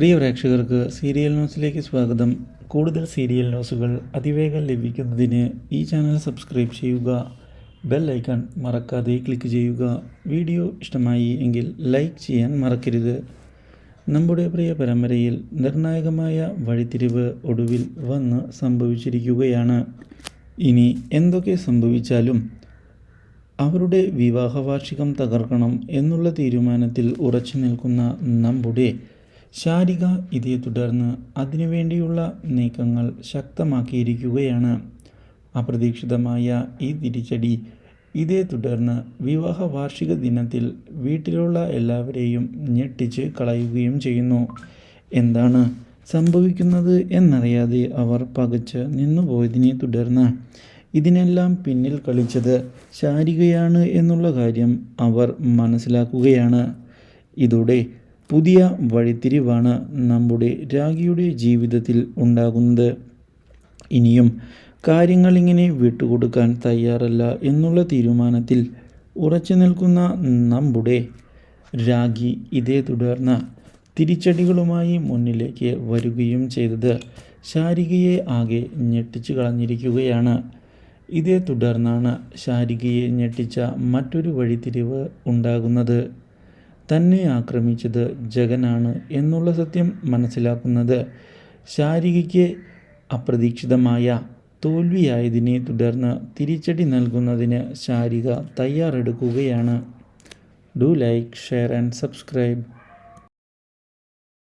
പ്രിയ പ്രേക്ഷകർക്ക് സീരിയൽ ന്യൂസിലേക്ക് സ്വാഗതം. കൂടുതൽ സീരിയൽ ന്യൂസുകൾ അതിവേഗം ലഭിക്കുന്നതിന് ഈ ചാനൽ സബ്സ്ക്രൈബ് ചെയ്യുക ബെൽ ഐക്കൺ മറക്കാതെ ക്ലിക്ക് ചെയ്യുക. വീഡിയോ ഇഷ്ടമായി എങ്കിൽ ലൈക്ക് ചെയ്യാൻ മറക്കരുത്. നമ്മുടെ പ്രിയ പരമ്പരയിൽ നിർണായകമായ വഴിത്തിരിവ് ഒടുവിൽ വന്ന് സംഭവിച്ചിരിക്കുകയാണ്. ഇനി എന്തൊക്കെ സംഭവിച്ചാലും അവരുടെ വിവാഹവാർഷികം തകർക്കണം എന്നുള്ള തീരുമാനത്തിൽ ഉറച്ചു നിൽക്കുന്ന നമ്മുടെ ശാരിക ഇതേ തുടർന്ന് അതിനുവേണ്ടിയുള്ള നീക്കങ്ങൾ ശക്തമാക്കിയിരിക്കുകയാണ്. അപ്രതീക്ഷിതമായ ഈ തിരിച്ചടി ഇതേ തുടർന്ന് വിവാഹ വാർഷിക ദിനത്തിൽ വീട്ടിലുള്ള എല്ലാവരെയും ഞെട്ടിച്ച് കളയുകയും ചെയ്യുന്നു. എന്താണ് സംഭവിക്കുന്നത് എന്നറിയാതെ അവർ പകച്ച് നിന്നുപോയതിനെ തുടർന്ന് ഇതിനെല്ലാം പിന്നിൽ കളിച്ചത് ശാരികയാണ് എന്നുള്ള കാര്യം അവർ മനസ്സിലാക്കുകയാണ്. ഇതോടെ പുതിയ വഴിത്തിരിവാണ് നമ്മുടെ രാഗിയുടെ ജീവിതത്തിൽ ഉണ്ടാകുന്നത്. ഇനിയും കാര്യങ്ങളിങ്ങനെ വിട്ടുകൊടുക്കാൻ തയ്യാറല്ല എന്നുള്ള തീരുമാനത്തിൽ ഉറച്ചു നിൽക്കുന്ന നമ്മുടെ രാഗി ഇതേ തുടർന്ന് തിരിച്ചടികളുമായി മുന്നിലേക്ക് വരികയും ചെയ്തത് ശാരികയെ ആകെ ഞെട്ടിച്ചു കളഞ്ഞിരിക്കുകയാണ്. ഇതേ തുടർന്നാണ് ശാരികയെ ഞെട്ടിച്ച മറ്റൊരു വഴിത്തിരിവ് ഉണ്ടാകുന്നത്. തന്നെ ആക്രമിച്ചത് ജഗനാണ് എന്നുള്ള സത്യം മനസ്സിലാക്കുന്നത്. ശാരികയ്ക്ക് അപ്രതീക്ഷിതമായ തോൽവിയായതിനെ തുടർന്ന് തിരിച്ചടി നൽകുന്നതിന് Sarika തയ്യാറെടുക്കുകയാണ്. Do like share and subscribe.